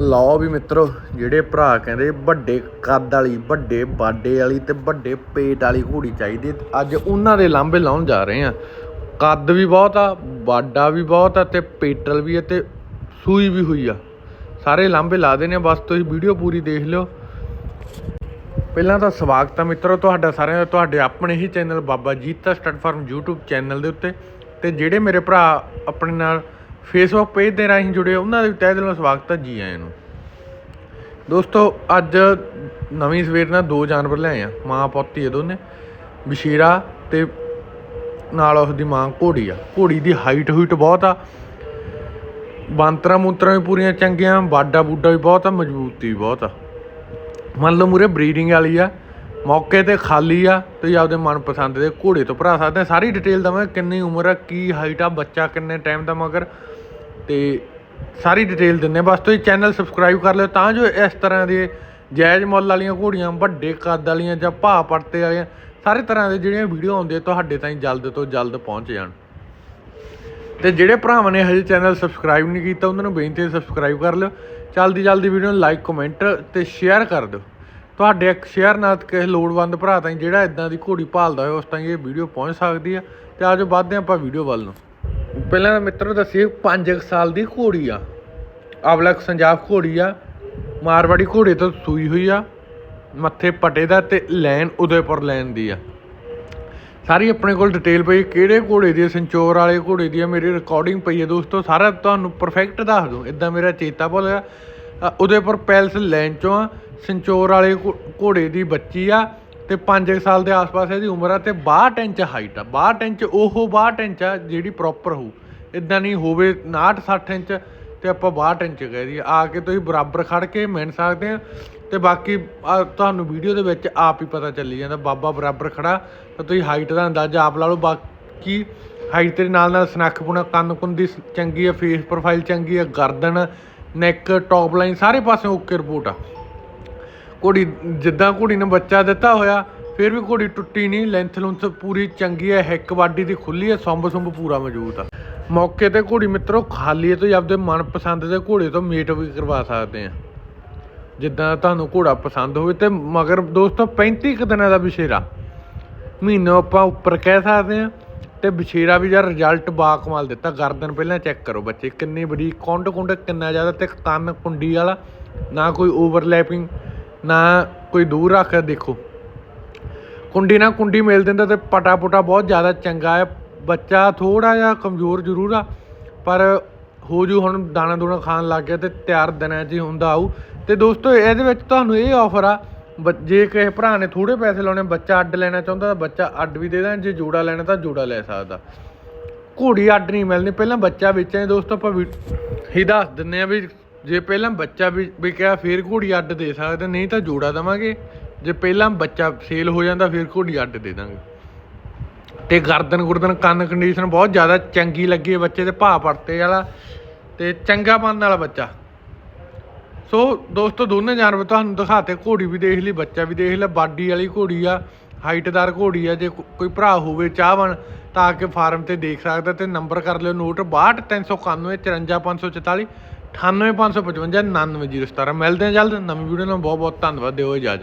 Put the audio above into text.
ਲਓ ਵੀ ਮਿੱਤਰੋ, ਜਿਹੜੇ ਭਰਾ ਕਹਿੰਦੇ ਵੱਡੇ ਕੱਦ ਵਾਲੀ, ਵੱਡੇ ਬਾਡੇ ਵਾਲੀ ਤੇ ਵੱਡੇ ਪੇਟ ਵਾਲੀ ਘੋੜੀ ਚਾਹੀਦੀ ਅੱਜ ਉਹਨਾਂ ਦੇ ਲਾਂਬੇ ਲਾਉਣ ਜਾ ਰਹੇ ਆ ਕੱਦ ਵੀ ਬਹੁਤ ਆ, ਬਾਡਾ ਵੀ ਬਹੁਤ ਆ ਤੇ ਪੇਟਲ ਵੀ ਆ ਤੇ ਸੂਈ ਵੀ ਹੋਈ ਆ। ਸਾਰੇ ਲਾਂਬੇ ਲਾ ਦੇਣੇ ਆ, ਬਸ ਤੁਸੀਂ ਵੀਡੀਓ ਪੂਰੀ ਦੇਖ ਲਿਓ। ਪਹਿਲਾਂ ਤਾਂ ਸਵਾਗਤ ਹੈ ਮਿੱਤਰੋ ਤੁਹਾਡਾ ਸਾਰਿਆਂ ਦਾ, ਤੁਹਾਡੇ ਆਪਣੇ ਹੀ channel Baba Jeeta stud farm YouTube channel ਦੇ ਉੱਤੇ। ਤੇ ਜਿਹੜੇ ਮੇਰੇ ਭਰਾ ਆਪਣੇ ਨਾਲ ਫੇਸਬੁੱਕ ਪੇਜ ਦੇ ਰਾਹੀਂ ਜੁੜੇ ਉਹਨਾਂ ਦੇ ਵੀ ਤਹਿ ਦਿਲੋਂ ਸਵਾਗਤ ਹੈ ਜੀ ਆਇਆਂ ਨੂੰ। ਦੋਸਤੋ, ਅੱਜ ਨਵੀਂ ਸਵੇਰ ਨਾਲ ਦੋ ਜਾਨਵਰ ਲਿਆਏ ਆ ਮਾਂ, ਪੋਤੀ ਇਹ ਦੋਨੇ, ਬਸ਼ੀਰਾ ਤੇ ਨਾਲ ਉਸ ਦੀ ਮਾਂ ਘੋੜੀ ਆ। ਘੋੜੀ ਦੀ ਹਾਈਟ ਹੁਈਟ ਬਹੁਤ ਆ, ਬਾਂਤਰਾ ਮੂਤਰਾ ਵੀ ਪੂਰੀਆਂ ਚੰਗੀਆਂ ਬਾਡਾ ਬੂਡਾ ਵੀ ਬਹੁਤ ਆ, ਮਜ਼ਬੂਤੀ ਵੀ ਬਹੁਤ ਆ। ਮੰਨ ਲਓ ਮੂਰੇ ਬਰੀਡਿੰਗ ਵਾਲੀ ਆ ਮੌਕੇ ਤੇ ਖਾਲੀ ਆ ਤੁਸੀਂ ਆਪਦੇ ਮਨਪਸੰਦ ਦੇ ਘੋੜੇ ਤੋਂ ਭਰਾ ਸਕਦੇ ਆ। ਸਾਰੀ ਡਿਟੇਲ ਦਵਾਂਗੇ ਕਿੰਨੀ ਉਮਰ ਆ, ਕੀ ਹਾਈਟ ਆ, ਬੱਚਾ ਕਿੰਨੇ ਟਾਈਮ ਦਾ ਮਗਰ। ਤੇ ਸਾਰੀ ਡਿਟੇਲ ਦਿੰਨੇ ਬਸ ਤੁਸੀਂ ਚੈਨਲ ਸਬਸਕ੍ਰਾਈਬ ਕਰ ਲਿਓ ਤਾਂ ਜੋ ਇਸ ਤਰ੍ਹਾਂ ਦੇ ਜਾਇਜ਼ ਮੁੱਲ ਵਾਲੀਆਂ ਘੋੜੀਆਂ, ਵੱਡੇ ਕੱਦ ਵਾਲੀਆਂ ਜਾਂ ਭਾਅ ਪੜਤੇ ਵਾਲੀਆਂ, ਸਾਰੇ ਤਰ੍ਹਾਂ ਦੇ ਜਿਹੜੀਆਂ ਵੀਡੀਓ ਆਉਂਦੀਆਂ ਤੁਹਾਡੇ ਤਾਈਂ ਜਲਦ ਤੋਂ ਜਲਦ ਪਹੁੰਚ ਜਾਣ। ਤੇ ਜਿਹੜੇ ਭਰਾਵਾਂ ਨੇ ਹਜੇ ਚੈਨਲ ਸਬਸਕ੍ਰਾਈਬ ਨਹੀਂ ਕੀਤਾ, ਉਹਨਾਂ ਨੂੰ ਬੇਨਤੀ ਹੈ ਸਬਸਕ੍ਰਾਈਬ ਕਰ ਲਿਓ। ਜਲਦੀ ਜਲਦੀ ਵੀਡੀਓ ਨੂੰ ਲਾਈਕ ਕਮੈਂਟ ਤੇ ਸ਼ੇਅਰ ਕਰ ਦਿਓ। ਤੁਹਾਡੇ ਇੱਕ ਸ਼ੇਅਰ ਨਾਲ ਕਿਸੇ ਲੋੜਵੰਦ ਭਰਾ ਤਾਈਂ ਜਿਹੜਾ ਇਦਾਂ ਦੀ ਘੋੜੀ ਭਾਲਦਾ ਹੋਵੇ ਉਸ ਤਾਈਂ ਇਹ ਵੀਡੀਓ ਪਹੁੰਚ ਸਕਦੀ ਆ। ਤੇ ਆਜੋ ਵੱਧਦੇ ਹਾਂ ਆਪਾਂ ਵੀਡੀਓ ਵੱਲ ਨੂੰ। ਪਹਿਲਾਂ ਤਾਂ ਮਿੱਤਰੋ ਦੱਸੀਏ 5 ਸਾਲ ਦੀ ਘੋੜੀ ਆ। ਅਵਲਕ ਸੰਜਾਬ ਘੋੜੀ ਆ। ਮਾਰਵਾੜੀ ਘੋੜੇ ਤੋਂ ਸੂਈ ਹੋਈ ਆ। ਮੱਥੇ ਪਟੇ ਦਾ ਤੇ ਲੈਨ ਉਦੈਪੁਰ ਲੈਨ ਦੀ ਆ। ਸਾਰੀ ਆਪਣੇ ਕੋਲ ਡਿਟੇਲ ਪਈ ਕਿਹੜੇ ਘੋੜੇ ਦੀ ਸੰਚੋਰ ਵਾਲੇ ਘੋੜੇ ਦੀ ਆ ਮੇਰੀ ਰਿਕਾਰਡਿੰਗ ਪਈ ਹੈ ਦੋਸਤੋ ਸਾਰਾ ਤੁਹਾਨੂੰ ਪਰਫੈਕਟ ਦੱਸ ਦੂੰ। ਇਦਾਂ ਮੇਰਾ ਚੇਤਾ ਭੁੱਲ ਗਿਆ। ਅ, ਉਦੈਪੁਰ ਪੈਲਸ ਲੈਨ ਚੋਂ ਆ। ਸਿੰਚੋਰ ਵਾਲੇ ਘੋ- ਘੋੜੇ ਦੀ ਬੱਚੀ ਆ ਤੇ 5 ਸਾਲ ਦੇ ਆਸ-ਪਾਸ ਇਹਦੀ ਉਮਰ ਆ ਤੇ 62 ਇੰਚ ਹਾਈਟ ਆ। 62 ਇੰਚ, ਉਹ 62 ਇੰਚ ਆ ਜਿਹੜੀ ਪ੍ਰੋਪਰ ਹੋਊ। ਇਦਾਂ ਨਹੀਂ ਹੋਵੇ 59 60 ਇੰਚ ਤੇ ਆਪਾਂ 62 ਇੰਚ ਕਹਿ ਦਈਏ। ਆ ਕੇ ਤੁਸੀਂ ਬਰਾਬਰ ਖੜ ਕੇ ਮਿਲ ਸਕਦੇ ਆ। ਤੇ ਬਾਕੀ ਤੁਹਾਨੂੰ ਵੀਡੀਓ ਦੇ ਵਿੱਚ ਆਪ ਹੀ ਪਤਾ ਚੱਲੀ ਜਾਂਦਾ, ਬਾਬਾ ਬਰਾਬਰ ਖੜਾ। ਤਾਂ ਤੁਸੀਂ ਹਾਈਟ ਦਾ ਅੰਦਾਜ਼ਾ ਆਪ ਲਾ ਲਓ। ਬਾਕੀ ਹਾਈਟ ਦੇ ਨਾਲ ਨਾਲ ਸਨੱਖ ਪੁਣਾ, ਕੰਨ ਕੁੰਨ ਦੀ ਚੰਗੀ ਆ ਫੇਸ ਪ੍ਰੋਫਾਈਲ ਚੰਗੀ ਆ, ਗਰਦਨ ਨੈਕ ਟੌਪ ਲਾਈਨ ਸਾਰੇ ਪਾਸੇ ਓਕੇ ਰਿਪੋਰਟ ਆ। ਘੋੜੀ ਜਿੱਦਾਂ ਘੋੜੀ ਨੇ ਬੱਚਾ ਦਿੱਤਾ ਹੋਇਆ, ਫਿਰ ਵੀ ਘੋੜੀ ਟੁੱਟੀ ਨਹੀਂ ਲੈਂਥ ਲੁੰਥ ਪੂਰੀ ਚੰਗੀ ਹੈ, ਹਿੱਕ ਬਾਡੀ ਦੀ ਖੁੱਲੀ ਹੈ ਸੰਭ ਸੰਭ ਪੂਰਾ ਮੌਜੂਦ ਆ। ਮੌਕੇ ਤੇ ਘੋੜੀ ਮਿੱਤਰੋ ਖਾਲੀ ਹੈ ਤੁਸੀਂ ਆਪਦੇ ਮਨਪਸੰਦ ਦੇ ਘੋੜੇ ਤੋਂ ਮੀਟ ਵੀ ਕਰਵਾ ਸਕਦੇ ਆ। ਜਿੱਦਾਂ ਤੁਹਾਨੂੰ ਘੋੜਾ ਪਸੰਦ ਹੋਵੇ ਤੇ ਮਗਰ ਦੋਸਤੋ 35 ਕੁ ਦਿਨਾਂ ਦਾ ਬਸ਼ੇਰਾ ਮਹੀਨੋਂ ਆਪਾਂ ਉੱਪਰ ਕਹਿ ਸਕਦੇ ਆ ਤੇ ਬਛੇਰਾ ਵੀ ਯਾਰ ਰਿਜ਼ਲਟ ਬਾ ਕਮਾਲ ਦਿੱਤਾ, ਗਰਦਨ ਪਹਿਲਾਂ ਚੈੱਕ ਕਰੋ ਬੱਚੇ, ਕਿੰਨੀ ਬੜੀ ਕੁੰਡ ਕੁੰਡ ਕਿੰਨਾ ਜ਼ਿਆਦਾ ਤੇ ਕੰਨ ਕੁੰਡੀ ਵਾਲਾ, ਨਾ ਕੋਈ ਓਵਰਲੈਪਿੰਗ ਨਾ ਕੋਈ ਦੂਰ ਰੱਖ ਕੇ ਦੇਖੋ। ਕੁੰਡੀ ਨਾਲ ਕੁੰਡੀ ਮਿਲ ਦਿੰਦਾ ਤੇ ਪਟਾ ਪੁਟਾ ਬਹੁਤ ਜ਼ਿਆਦਾ ਚੰਗਾ ਹੈ। ਬੱਚਾ ਥੋੜਾ ਜਿਹਾ ਕਮਜ਼ੋਰ ਜ਼ਰੂਰ ਆ, ਪਰ ਹੋ ਜੂ ਹੁਣ ਦਾਣਾ ਦੂਣਾ ਖਾਣ ਲੱਗ ਗਿਆ ਤੇ ਤਿਆਰ ਦਿਨਾਂ 'ਚ ਹੀ ਹੁੰਦਾ ਆਊ। ਤੇ ਦੋਸਤੋ, ਇਹਦੇ ਵਿੱਚ ਤੁਹਾਨੂੰ ਇਹ ਆਫਰ ਆ, ਬ- ਜੇ ਕਿਸੇ ਭਰਾ ਨੇ ਥੋੜੇ ਪੈਸੇ ਲਾਉਣੇ, ਬੱਚਾ ਅੱਡ ਲੈਣਾ ਚਾਹੁੰਦਾ ਤਾਂ ਬੱਚਾ ਅੱਡ ਵੀ ਦੇ ਦਾਂ ਜੇ ਜੋੜਾ ਲੈਣਾ ਤਾਂ ਜੋੜਾ ਲੈ ਸਕਦਾ। ਘੋੜੀ ਅੱਡ ਨਹੀਂ ਮਿਲਣੀ, ਪਹਿਲਾਂ ਬੱਚਾ ਵੇਚਾਂਗੇ ਦੋਸਤੋ, ਆਪਾਂ ਵੀ ਹੀ ਦੱਸ ਦਿੰਨੇ ਆ ਵੀ ਜੇ ਪਹਿਲਾਂ ਬੱਚਾ ਵੀ ਵਿਕਿਆ, ਫਿਰ ਘੋੜੀ ਅੱਡ ਦੇ ਸਕਦੇ, ਨਹੀਂ ਤਾਂ ਜੋੜਾ ਦਵਾਂਗੇ। ਜੇ ਪਹਿਲਾਂ ਬੱਚਾ ਸੇਲ ਹੋ ਜਾਂਦਾ, ਫਿਰ ਘੋੜੀ ਅੱਡ ਦੇ ਦਾਂਗੇ। ਤੇ ਗਰਦਨ ਗੁਰਦਨ, ਕੰਨ ਕੰਡੀਸ਼ਨ ਬਹੁਤ ਜ਼ਿਆਦਾ ਚੰਗੀ ਲੱਗੀ ਬੱਚੇ ਦੇ, ਭਾਅ ਪੜਤੇ ਵਾਲਾ ਤੇ ਚੰਗਾ ਬਣਨ ਵਾਲਾ ਬੱਚਾ। ਸੋ ਦੋਸਤੋ, ਦੋਨੇ ਜਾਨਵਰ ਤੁਹਾਨੂੰ ਦਿਖਾਤੇ, ਘੋੜੀ ਵੀ ਦੇਖ ਲਈ, ਬੱਚਾ ਵੀ ਦੇਖ ਲਿਆ, ਬਾਡੀ ਵਾਲੀ ਘੋੜੀ ਆ, ਹਾਈਟਦਾਰ ਘੋੜੀ ਆ, ਜੇ ਕੋਈ ਭਰਾ ਹੋਵੇ ਚਾਹਵਣ, ਤਾਂ ਆ ਕੇ ਫਾਰਮ ਤੇ ਦੇਖ ਸਕਦਾ ਤੇ ਨੰਬਰ ਕਰ ਲਿਓ, ਨੋਟ 62391 54544 98555 99017 ਮਿਲਦੇ ਹਾਂ ਜਲਦ। ਨਵੀਂ ਵੀਡੀਓ ਨਾਲ ਬਹੁਤ ਬਹੁਤ ਧੰਨਵਾਦ। ਦਿਓ ਇਜਾਜ਼ਤ।